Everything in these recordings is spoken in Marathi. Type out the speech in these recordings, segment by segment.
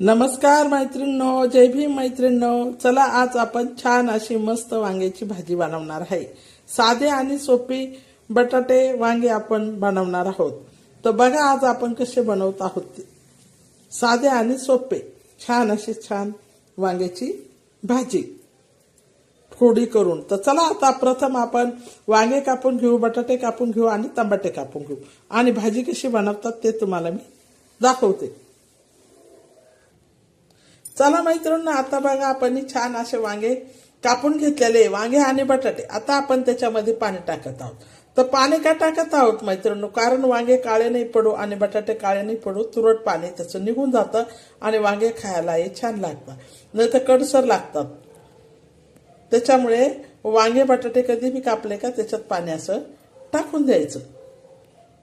नमस्कार मैत्रिणींनो जय भीम मैत्रिणींनो. चला आज आपण छान अशी मस्त वांग्याची भाजी बनवणार आहे. साधे आणि सोपी बटाटे वांगे आपण बनवणार आहोत. तर बघा आज आपण कसे बनवत आहोत. ते. साधे आणि सोपे छान अशी छान वांग्याची भाजी फोडी करून. तर चला आता प्रथम आपण वांगे कापून घेऊ बटाटे कापून घेऊ आणि टमाटे कापून घेऊ. आणि भाजी कशी बनवतात ते तुम्हाला मी दाखवते. चला मैत्रिणी आता बघा आपण छान असे वांगे कापून घेतलेले वांगे आणि बटाटे. आता आपण त्याच्यामध्ये पाणी टाकत आहोत. तर पाणी का टाकत आहोत मैत्रिणी कारण वांगे काळे नाही पडू आणि बटाटे काळे नाही पडू तुरट पाणी त्याचं निघून जातं आणि वांगे खायला हे छान लागतात. नाही तर कडसर लागतात. त्याच्यामुळे वांगे बटाटे कधी बी कापले का त्याच्यात पाणी असं टाकून द्यायचं.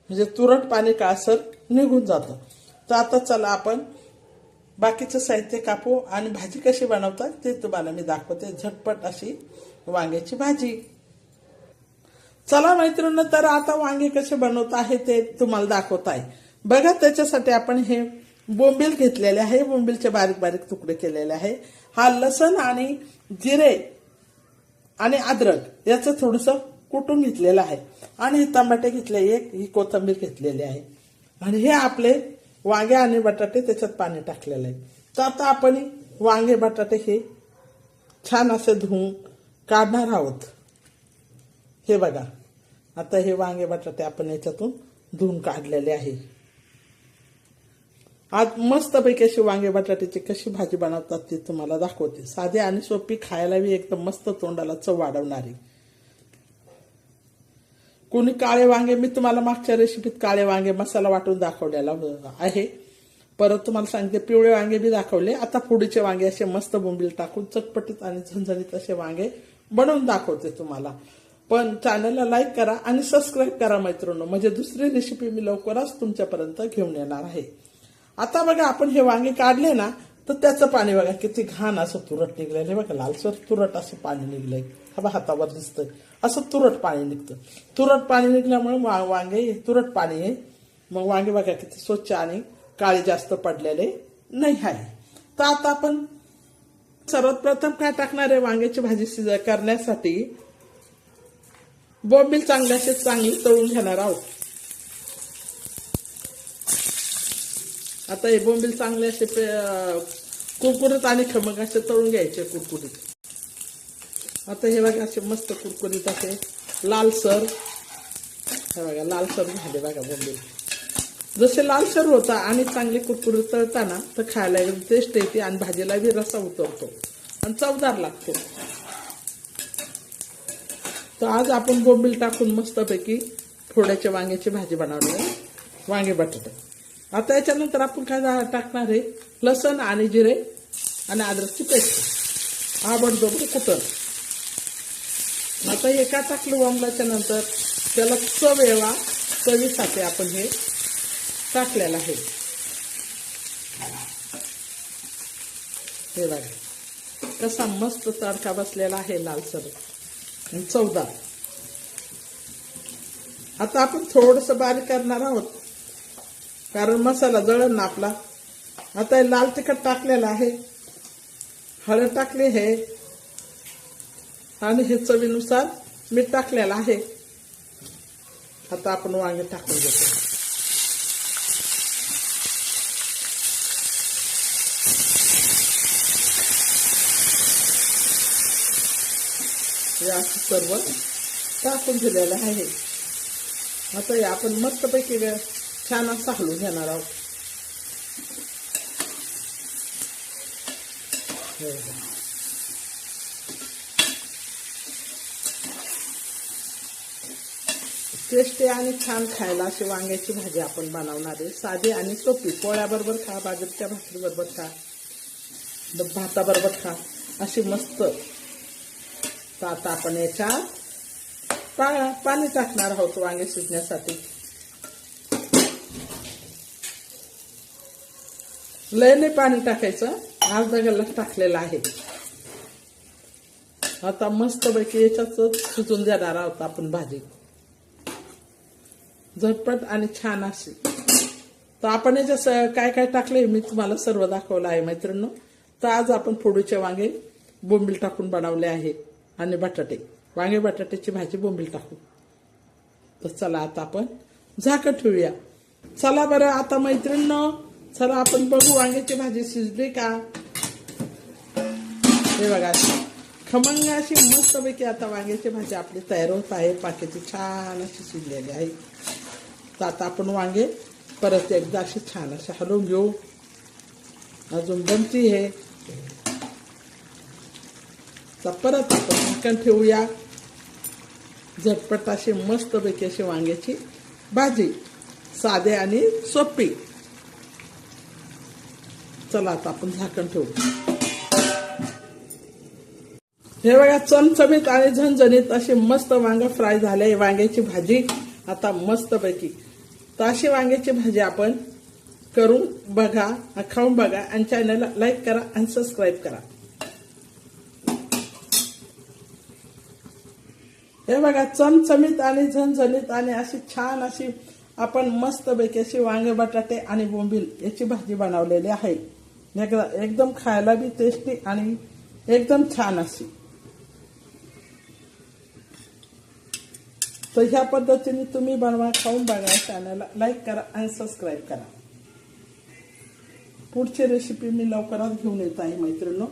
म्हणजे तुरट पाणी काळसर निघून जातं. तर आता चला आपण बाकीचं साहित्य कापू आणि भाजी कशी बनवतात ते तुम्हाला मी दाखवते. झटपट अशी वांग्याची भाजी. चला मैत्रिणी तर आता वांगे कसे बनवत आहे ते तुम्हाला दाखवत आहे. बघा त्याच्यासाठी आपण हे बोंबील घेतलेले आहे. बोंबीलचे बारीक बारीक तुकडे केलेले आहे. हा लसण आणि जिरे आणि अद्रक याचं थोडंसं कुटून घेतलेलं आहे. आणि हे टमाटे घेतले एक ही कोथिंबीर घेतलेली आहे. आणि हे आपले वांगे आणि बटाटे त्याच्यात पाणी टाकलेलं आहे. तर आता आपण वांगे बटाटे हे छान असे धुवून काढणार आहोत. हे बघा. आता हे वांगे बटाटे आपण याच्यातून धुवून काढलेले आहे. आज मस्तपैकी अशी वांगे बटाट्याची कशी भाजी बनवतात ती तुम्हाला दाखवते. साधी आणि सोपी खायला बी एकदम मस्त तोंडाला चव वाढवणारी. कोणी काळे वांगे मी तुम्हाला मागच्या रेसिपीत काळे वांगे मसाला वाटून दाखवलेला आहे. परत तुम्हाला सांगते पिवळे वांगे बी दाखवले. आता फोडीचे वांगे असे मस्त बोंबील टाकून चटपटीत आणि झणझणीत असे वांगे बनवून दाखवते तुम्हाला. पण चॅनलला लाईक करा आणि सबस्क्राईब करा मैत्रिणो म्हणजे दुसरी रेसिपी मी लवकरच तुमच्यापर्यंत घेऊन येणार आहे. आता बघा आपण हे वांगे काढले ना तर त्याचं पाणी बघा किती घाण असं तुरट निघलंय. हे बघा लालसर तुरट असं पाणी निघलंय. हा बघा हातावर दिसतंय. असं तुरट पाणी निघतं. तुरट पाणी निघल्यामुळे वा- वांगे तुरट पाणी आहे मग वांगे बघा किती स्वच्छ आणि काळे जास्त पडलेले नाही आहे. तर आता आपण सर्वात प्रथम काय टाकणार आहे? वांग्याची भाजी शिज करण्यासाठी बोंबील चांगल्याशी असे चांगली तळून घेणार आहोत. आता हे बोंबील चांगले असे पे- कुरकुरीत आणि खमक असे तळून घ्यायचे कुरकुरीत. आता हे बघा असे मस्त कुरकुरीत असे. लालसर हे बघा लालसर झाले बघा बोंबील. जसे लालसर होता आणि चांगले कुरकुरीत तळताना तर खायला एकदम टेस्ट येते आणि भाजीला बी रसा उतरतो आणि चवदार लागतो. तर आज आपण बोंबील टाकून मस्तपैकी फोड्याच्या वांग्याची भाजी बनवली वांगे बटाटे. आता याच्यानंतर आपण काय टाकणार आहे? लसण आणि जिरे आणि अद्रकची पेस्ट. आबडदोबड कुटर आता एका टाकलं वांगल्याच्या नंतर त्याला चव यावा चवीसाठी आपण हे टाकलेलं आहे. हे बघा. कसा मस्त तडका बसलेला आहे लालसर आणि चवदार. आता आपण थोडस बारीक करणार आहोत. कारण मसाला जळण ना आपला. आता हे लाल तिखट टाकलेलं आहे. हळद टाकली आहे आणि हे चवीनुसार मीठ टाकलेलं आहे. आता आपण वांगे टाकून घेतो. हे सर्व टाकून दिलेलं आहे. आता हे आपण मस्तपैकी छान असं हलवून घेणार आहोत टेस्टी आणि छान खायला अशी वांग्याची भाजी आपण बनवणार आहे. साधी आणि सोपी. पोळ्याबरोबर खा बाजरीच्या भाकरीबरोबर खा भाताबरोबर खा. अशी मस्त. तर आता आपण याच्यात पा पाणी टाकणार आहोत वांगे शिजण्यासाठी. लयने पाणी टाकायचं. अर्धा गल्ला टाकलेलं आहे. आता मस्तपैकी याच्यात सुचून देणार आहोत आपण भाजी. झटपट आणि छान अशी. तर आपण याच्यात काय काय टाकलंय मी तुम्हाला सर्व दाखवलं आहे मैत्रिणी तर आज आपण फोडूचे वांगे बोंबील टाकून बनवले आहे आणि बटाटे. वांगे बटाट्याची भाजी बोंबील टाकू. तर चला आता आपण झाकं ठेवूया. चला बरं आता मैत्रिणींनो चला आपण बघू वांग्याची भाजी शिजली का? हे बघा. खमंग अशी मस्तपैकी आता वांग्याची भाजी आपली तयार होत आहे. पाक्याची छान अशी शिजलेली आहे. तर आता आपण वांगे परत एकदा अशी छान अशी हलवून घेऊ. अजून बनती हे तर परत आपण झाकण ठेवूया. झटपट अशी मस्तपैकी अशी वांग्याची भाजी साधे आणि सोपी. चला आता आपण झाकण ठेवू. हे बघा चमचमीत आणि झणझणीत अशी मस्त वांग फ्राय झाले. वांग्याची भाजी आता मस्त पैकी तर अशी वांग्याची भाजी आपण करून बघा खाऊन बघा आणि चॅनलला लाईक करा आणि सबस्क्राईब करा. हे बघा चमचमीत आणि झणझणीत आणि अशी छान अशी आपण मस्तपैकी अशी वांगे बटाटे आणि बोंबील याची भाजी बनवलेली आहे. एकदम खायला बी टेस्टी आणि एकदम छान अशी. तर ह्या पद्धतीने तुम्ही बनवा खाऊन बघा चॅनलला लाईक करा आणि सबस्क्राईब करा. पुढची रेसिपी मी लवकरच घेऊन येत आहे मैत्रिणी